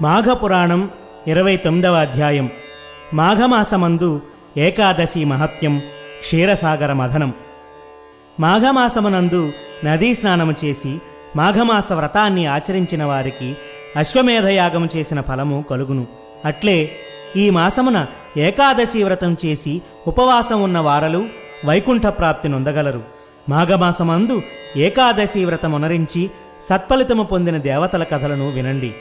మాఘపురాణం ఇరవై తొమ్మిదవ అధ్యాయం. మాఘమాసమందు ఏకాదశి మహత్యం క్షీరసాగర మథనం. మాఘమాసమునందు నదీ స్నానము చేసి మాఘమాస వ్రతాన్ని ఆచరించిన వారికి అశ్వమేధయాగము చేసిన ఫలము కలుగును. అట్లే ఈ మాసమున ఏకాదశి వ్రతం చేసి ఉపవాసం ఉన్న వారలు వైకుంఠ ప్రాప్తి నొందగలరు. మాఘమాసమందు ఏకాదశి వ్రతమునరించి సత్ఫలితము పొందిన దేవతల కథలను వినండి.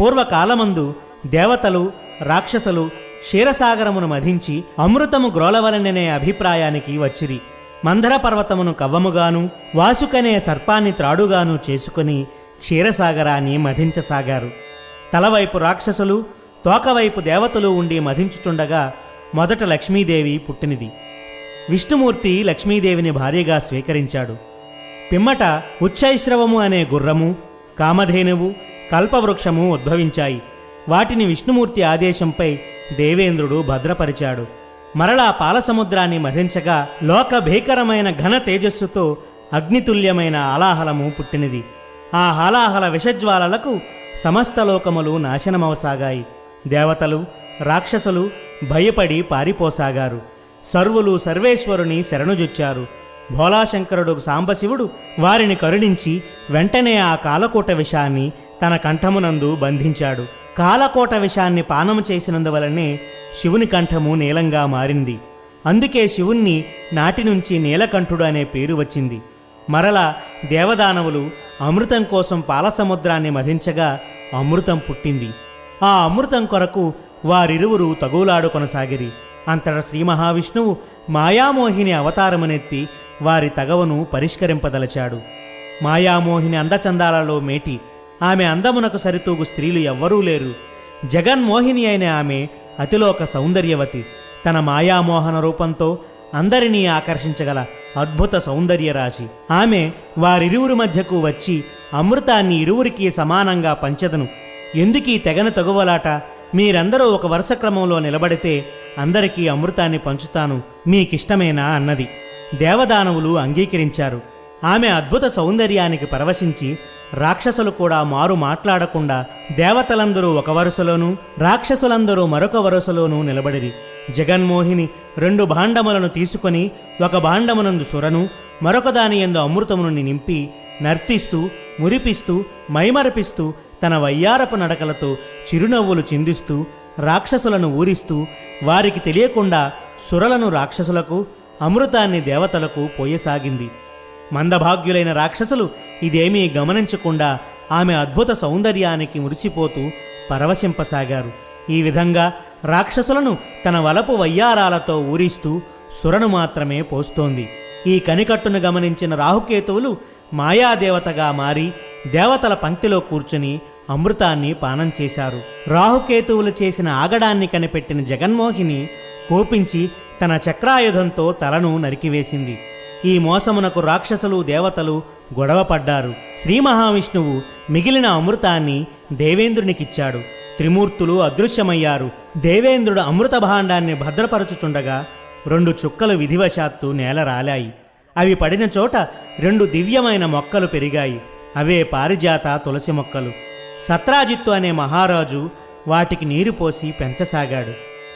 పూర్వకాలమందు దేవతలు రాక్షసులు క్షీరసాగరమును మధించి అమృతము గ్రోలవలననే అభిప్రాయానికి వచ్చిరి. మందర పర్వతమును కవ్వముగాను వాసుకనే సర్పాన్ని త్రాడుగాను చేసుకుని క్షీరసాగరాన్ని మధించసాగారు. తలవైపు రాక్షసులు తోకవైపు దేవతలు ఉండి మధించుచుండగా మొదట లక్ష్మీదేవి పుట్టినది. విష్ణుమూర్తి లక్ష్మీదేవిని భార్యగా స్వీకరించాడు. పిమ్మట ఉచ్చైశ్రవము అనే గుర్రము కామధేనువు కల్పవృక్షము ఉద్భవించాయి. వాటిని విష్ణుమూర్తి ఆదేశంపై దేవేంద్రుడు భద్రపరిచాడు. మరలా పాలసముద్రాన్ని మధించగా లోక భీకరమైన ఘన తేజస్సుతో అగ్నితుల్యమైన ఆలాహలము పుట్టినది. ఆ హాలాహల విషజ్వాలలకు సమస్త లోకములు నాశనమవసాగాయి. దేవతలు రాక్షసులు భయపడి పారిపోసాగారు. సర్వులు సర్వేశ్వరుని శరణుజొచ్చారు. భోలాశంకరుడు సాంబశివుడు వారిని కరుణించి వెంటనే ఆ కాలకూట విషాన్ని తన కంఠమునందు బంధించాడు. కాలకోట విషాన్ని పానము చేసినందువలనే శివుని కంఠము నీలంగా మారింది. అందుకే శివుణ్ణి నాటి నుంచి నీలకంఠుడు అనే పేరు వచ్చింది. మరల దేవదానవులు అమృతం కోసం పాలసముద్రాన్ని మధించగా అమృతం పుట్టింది. ఆ అమృతం కొరకు వారిరువురు తగులాడు కొనసాగిరి. అంతట శ్రీ మహావిష్ణువు మాయామోహిని అవతారమునెత్తి వారి తగవను పరిష్కరింపదలచాడు. మాయామోహిని అందచందాలలో మేటి ఆమె అందమునకు సరితూగు స్త్రీలు ఎవ్వరూ లేరు. జగన్మోహిని అయిన ఆమె అతిలోక సౌందర్యవతి. తన మాయామోహన రూపంతో అందరినీ ఆకర్షించగల అద్భుత సౌందర్య రాశి ఆమె వారిరువురి మధ్యకు వచ్చి అమృతాన్ని ఇరువురికి సమానంగా పంచదను. ఎందుకీ తెగన తగువలాట? మీరందరూ ఒక వరుస క్రమంలో నిలబడితే అందరికీ అమృతాన్ని పంచుతాను మీకిష్టమేనా అన్నది దేవదానవులు అంగీకరించారు. ఆమె అద్భుత సౌందర్యానికి పరవశించి రాక్షసులు కూడా మారు మాట్లాడకుండా దేవతలందరూ ఒక వరుసలోనూ రాక్షసులందరూ మరొక వరుసలోనూ నిలబడిరి. జగన్మోహిని రెండు భాండములను తీసుకొని ఒక భాండమునందు సురను మరొక దాని ఎందు అమృతమును నింపి నర్తిస్తూ మురిపిస్తూ మైమరపిస్తూ తన వయ్యారపు నడకలతో చిరునవ్వులు చిందిస్తూ రాక్షసులను ఊరిస్తూ వారికి తెలియకుండా సురలను రాక్షసులకు అమృతాన్ని దేవతలకు పోయసాగింది. మందభాగ్యులైన రాక్షసులు ఇదేమీ గమనించకుండా ఆమె అద్భుత సౌందర్యానికి మురిసిపోతూ పరవశింపసాగారు. ఈ విధంగా రాక్షసులను తన వలపు వయ్యారాలతో ఊరిస్తూ సురను మాత్రమే పోస్తోంది. ఈ కనికట్టును గమనించిన రాహుకేతువులు మాయాదేవతగా మారి దేవతల పంక్తిలో కూర్చుని అమృతాన్ని పానం చేశారు. రాహుకేతువులు చేసిన ఆగడాన్ని కనిపెట్టిన జగన్మోహిని కోపించి తన చక్రాయుధంతో తలను నరికివేసింది. ఈ మోసమునకు రాక్షసులు దేవతలు గొడవపడ్డారు. శ్రీ మహావిష్ణువు మిగిలిన అమృతాన్ని దేవేంద్రునికిచ్చాడు. త్రిమూర్తులు అదృశ్యమయ్యారు. దేవేంద్రుడు అమృత భాండాన్ని భద్రపరచుచుండగా రెండు చుక్కలు విధివశాత్తు నేల రాలాయి. అవి పడిన చోట రెండు దివ్యమైన మొక్కలు పెరిగాయి. అవే పారిజాత తులసి మొక్కలు. సత్రాజిత్తు అనే మహారాజు వాటికి నీరు పోసి పెంచసాగాడు.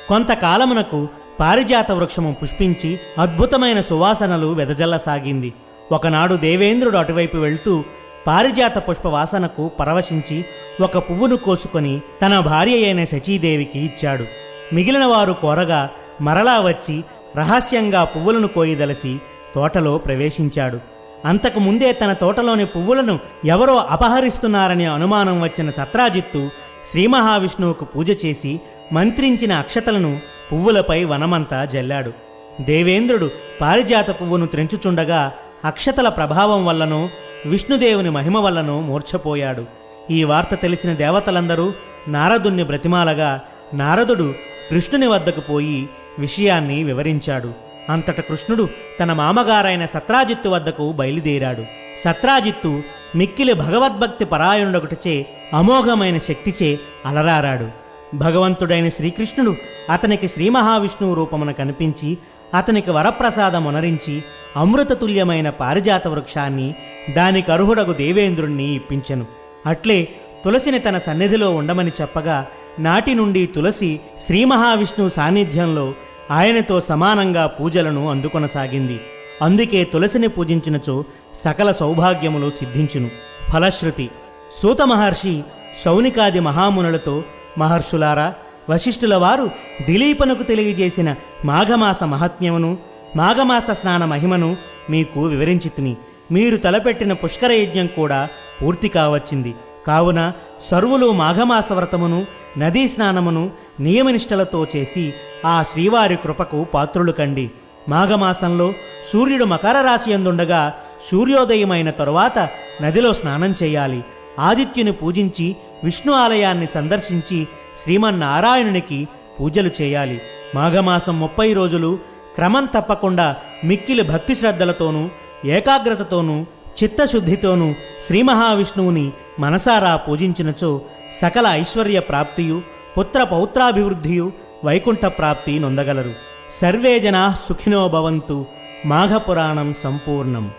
కొంతకాలమునకు పారిజాత వృక్షము పుష్పించి అద్భుతమైన సువాసనలు వెదజల్లసాగింది. ఒకనాడు దేవేంద్రుడు అటువైపు వెళ్తూ పారిజాత పుష్ప వాసనకు పరవశించి ఒక పువ్వును కోసుకొని తన భార్య అయిన శచీదేవికి ఇచ్చాడు. మిగిలిన వారు కోరగా మరలా వచ్చి రహస్యంగా పువ్వులను కోయిదలసి తోటలో ప్రవేశించాడు. అంతకు ముందే తన తోటలోని పువ్వులను ఎవరో అపహరిస్తున్నారనే అనుమానం వచ్చిన సత్రాజిత్తు శ్రీ మహావిష్ణువుకు పూజ చేసి మంత్రించిన అక్షతలను పువ్వులపై వనమంతా జల్లాడు. దేవేంద్రుడు పారిజాత పువ్వును త్రెంచుచుండగా అక్షతల ప్రభావం వల్లనూ విష్ణుదేవుని మహిమ వల్లనూ మూర్ఛపోయాడు. ఈ వార్త తెలిసిన దేవతలందరూ నారదుణ్ణి బ్రతిమాలగా నారదుడు కృష్ణుని వద్దకు పోయి విషయాన్ని వివరించాడు. అంతట కృష్ణుడు తన మామగారైన సత్రాజిత్తు వద్దకు బయలుదేరాడు. సత్రాజిత్తు మిక్కిలి భగవద్భక్తి పరాయణుడొకటిచే అమోఘమైన శక్తిచే అలరారాడు. భగవంతుడైన శ్రీకృష్ణుడు అతనికి శ్రీ మహావిష్ణువు రూపమున కనిపించి అతనికి వరప్రసాదం అనరించి అమృతతుల్యమైన పారిజాత వృక్షాన్ని దానికి అర్హుడగు దేవేంద్రుణ్ణి ఇప్పించెను. అట్లే తులసిని తన సన్నిధిలో ఉండమని చెప్పగా నాటి నుండి తులసి శ్రీ మహావిష్ణువు సాన్నిధ్యంలో ఆయనతో సమానంగా పూజలను అందుకొనసాగింది. అందుకే తులసిని పూజించినచో సకల సౌభాగ్యములు సిద్ధించును. ఫలశ్రుతి సూత మహర్షి శౌనికాది మహామునులతో మహర్షులారా వశిష్ఠుల వారు దిలీపనకు తెలియజేసిన మాఘమాస మహాత్మ్యమును మాఘమాస స్నాన మహిమను మీకు వివరించితిని. మీరు తలపెట్టిన పుష్కర యజ్ఞం కూడా పూర్తి కావచ్చింది. కావున సర్వులు మాఘమాస వ్రతమును నదీ స్నానమును నియమనిష్టలతో చేసి ఆ శ్రీవారి కృపకు పాత్రులు కండి. మాఘమాసంలో సూర్యుడు మకర రాశి ఎందుండగా సూర్యోదయమైన తరువాత నదిలో స్నానం చేయాలి. ఆదిత్యుని పూజించి విష్ణు ఆలయాన్ని సందర్శించి శ్రీమన్నారాయణునికి పూజలు చేయాలి. మాఘమాసం ముప్పై రోజులు క్రమం తప్పకుండా మిక్కిలి భక్తి శ్రద్ధలతోనూ ఏకాగ్రతతోనూ చిత్తశుద్ధితోనూ శ్రీ మహావిష్ణువుని మనసారా పూజించినచో సకల ఐశ్వర్య ప్రాప్తియు పుత్ర పౌత్రాభివృద్ధియు వైకుంఠ ప్రాప్తి నొందగలరు. సర్వే జనా సుఖినో భవంతు. మాఘపురాణం సంపూర్ణం.